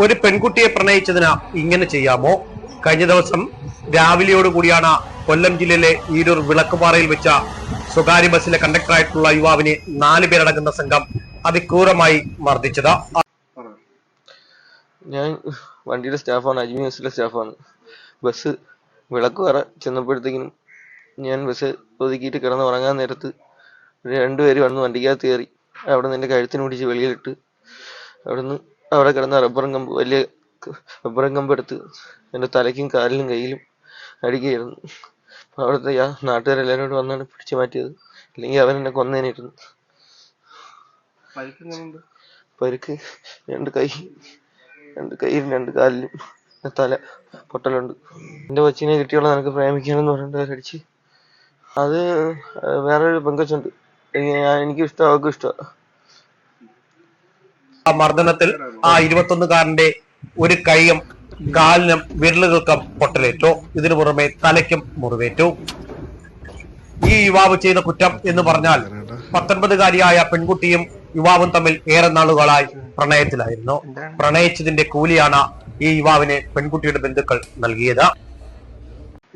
ഒരു പെൺകുട്ടിയെ പ്രണയിച്ചതിന് ഇങ്ങനെ ചെയ്യാമോ? കഴിഞ്ഞ ദിവസം രാവിലെയോട് കൂടിയാണ് കൊല്ലം ജില്ലയിലെ ഈരൂർ വിളക്കുപാറയിൽ വെച്ച സ്വകാര്യ ബസ്സിലെ കണ്ടക്ടറായിട്ടുള്ള യുവാവിനെ നാല് പേരടങ്ങുന്ന സംഘം അതിക്രൂരമായി മർദ്ദിച്ചത്. ഞാൻ വണ്ടിയുടെ സ്റ്റാഫാണ് അജ്മി ബസ്സിലെ സ്റ്റാഫാണ്. ബസ് വിളക്ക് ചെന്നപ്പോഴത്തേക്കിനും ഞാൻ ബസ് ഒതുക്കിയിട്ട് കിടന്ന് ഉറങ്ങാൻ നേരത്ത് രണ്ടുപേര് വന്ന് വണ്ടിക്കകത്ത് കയറി അവിടെ നിന്ന് എന്റെ കഴുത്തിന് പിടിച്ച് വെളിയിലിട്ട് അവിടുന്ന് അവിടെ കിടന്ന റബ്ബറും കമ്പ് വലിയ റബ്ബറും കമ്പ് എടുത്ത് എന്റെ തലയ്ക്കും കാലിനും കയ്യിലും അടിക്കുകയായിരുന്നു. അപ്പോൾ അവിടുത്തെ ആ നാട്ടുകാരെല്ലാവരും കൂടി വന്നാണ് പിടിച്ചു മാറ്റിയത്. ഇല്ലെങ്കിൽ അവൻ എന്നെ കൊന്നേനിരുന്നു പരിക്ക് രണ്ട് കൈ രണ്ട് കൈയിലും രണ്ട് കാലിലും. തല പൊട്ടലുണ്ട്. എന്റെ കൊച്ചിനെ കിട്ടിയോളം നിനക്ക് പ്രേമിക്കണമെന്ന് പറഞ്ഞിട്ട് അവരടിച്ച് അത് വേറൊരു പെങ്കൊച്ചുണ്ട്. എനിക്കും ഇഷ്ടം അവൾക്കും ഇഷ്ടമാണ്. ആ മർദ്ദനത്തിൽ ആ ഇരുപത്തൊന്നുകാരന്റെ ഒരു കൈയും കാലിനും വിരലുകൾക്കും പൊട്ടലേറ്റു. ഇതിനു പുറമെ തലയ്ക്കും മുറിവേറ്റു. ഈ യുവാവ് ചെയ്ത കുറ്റം എന്ന് പറഞ്ഞാൽ പത്തൊൻപതുകാരിയായ പെൺകുട്ടിയും യുവാവും തമ്മിൽ ഏറെ നാളുകളായി പ്രണയത്തിലായിരുന്നു. പ്രണയിച്ചതിന്റെ കൂലിയാണ് ഈ യുവാവിന് പെൺകുട്ടിയുടെ ബന്ധുക്കൾ നൽകിയത്.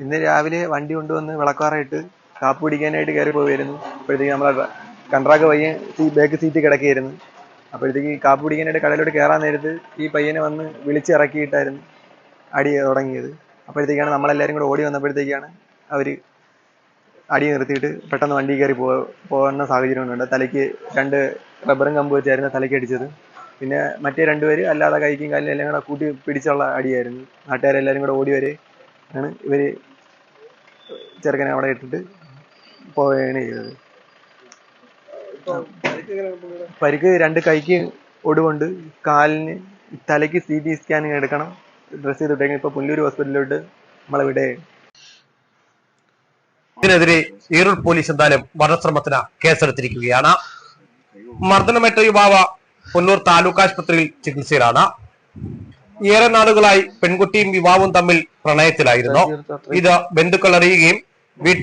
ഇന്ന് രാവിലെ വണ്ടി കൊണ്ടുവന്ന് വിളക്കാറായിട്ട് കാപ്പ് പിടിക്കാനായിട്ട് കയറി പോവുമായിരുന്നു അപ്പോഴത്തേക്ക് നമ്മളെ കൺട്രാക്ട് വയ്യ ബാക്ക് സീറ്റ് കിടക്കുകയായിരുന്നു. അപ്പോഴത്തേക്ക് കാപ്പ് പിടിക്കാനായിട്ട് കടയിലോട്ട് കയറാൻ നേരത്ത് ഈ പയ്യനെ വന്ന് വിളിച്ചിറക്കിയിട്ടായിരുന്നു അടി തുടങ്ങിയത്. അപ്പോഴത്തേക്കാണ് നമ്മളെല്ലാവരും കൂടെ ഓടി വന്നപ്പോഴത്തേക്കാണ് അവർ അടി നിർത്തിയിട്ട് പെട്ടെന്ന് വണ്ടി കയറി പോ പോകുന്ന സാഹചര്യം ഉണ്ട് തലയ്ക്ക് രണ്ട് റബ്ബറും കമ്പ് വെച്ചായിരുന്നു തലയ്ക്ക് അടിച്ചത്. പിന്നെ മറ്റേ രണ്ടുപേര് അല്ലാതെ കൈക്കും കാലിനും എല്ലാം കൂടെ കൂട്ടി പിടിച്ചുള്ള അടിയായിരുന്നു. നാട്ടുകാരെല്ലാവരും കൂടെ ഓടി വരെ ആണ് ഇവർ ചെറുക്കനെ അവിടെ ഇട്ടിട്ട് പോവുകയാണ് ചെയ്തത്. പരിക്ക് രണ്ട് കൈക്ക് ഒടുവുണ്ട്. കാലിന് തലയ്ക്ക് സി ടി സ്കാനിങ് എടുക്കണം. ഡ്രസ് ചെയ്തിട്ടെങ്കിൽ ഇപ്പൊ പുല്ലൂർ ഹോസ്പിറ്റലിലോട്ട് നമ്മളെ വിടെ ഇതിനെതിരെ ഈറൂർ പോലീസ് എന്തായാലും വധശ്രമത്തിന് കേസെടുത്തിരിക്കുകയാണ്. മർദ്ദനമേറ്റ യുവാവ് പുല്ലൂർ താലൂക്ക് ആശുപത്രിയിൽ ചികിത്സയിലാണ്. ഏറെ നാളുകളായി പെൺകുട്ടിയും യുവാവും തമ്മിൽ പ്രണയത്തിലായിരുന്നു. ഇത് ബന്ധുക്കൾ അറിയുകയും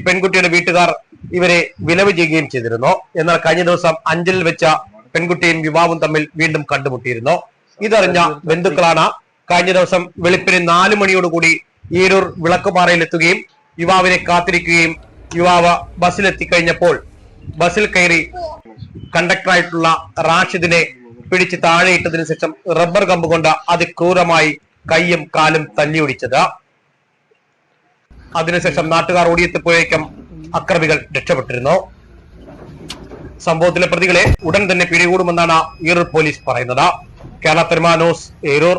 പെൺകുട്ടിയുടെ വീട്ടുകാർ ഇവരെ വിലവ് ചെയ്യുകയും ചെയ്തിരുന്നു. എന്നാൽ കഴിഞ്ഞ ദിവസം അഞ്ചലിൽ വെച്ച പെൺകുട്ടിയും യുവാവും തമ്മിൽ വീണ്ടും കണ്ടുമുട്ടിയിരുന്നു. ഇതറിഞ്ഞ ബന്ധുക്കളാണ് കഴിഞ്ഞ ദിവസം വെളുപ്പിന് നാലു മണിയോടുകൂടി ഈരൂർ വിളക്കുപാറയിലെത്തുകയും യുവാവിനെ കാത്തിരിക്കുകയും യുവാവ് ബസ്സിലെത്തിക്കഴിഞ്ഞപ്പോൾ ബസ്സിൽ കയറി കണ്ടക്ടറായിട്ടുള്ള റാഷിദിനെ പിടിച്ച് താഴെയിട്ടതിനു ശേഷം റബ്ബർ കമ്പ് കൊണ്ട് അതിക്രൂരമായി കൈയും കാലും തല്ലിയൊടിച്ചത് അതിനുശേഷം നാട്ടുകാർ ഓടിയെത്തിപ്പോയേക്കും അക്രമികൾ രക്ഷപ്പെട്ടിരുന്നു സംഭവത്തിലെ പ്രതികളെ ഉടൻ തന്നെ പിടികൂടുമെന്നാണ് ഈറൂർ പോലീസ് പറയുന്നത് കേരള തെരുമാനോസ് ഏരൂർ.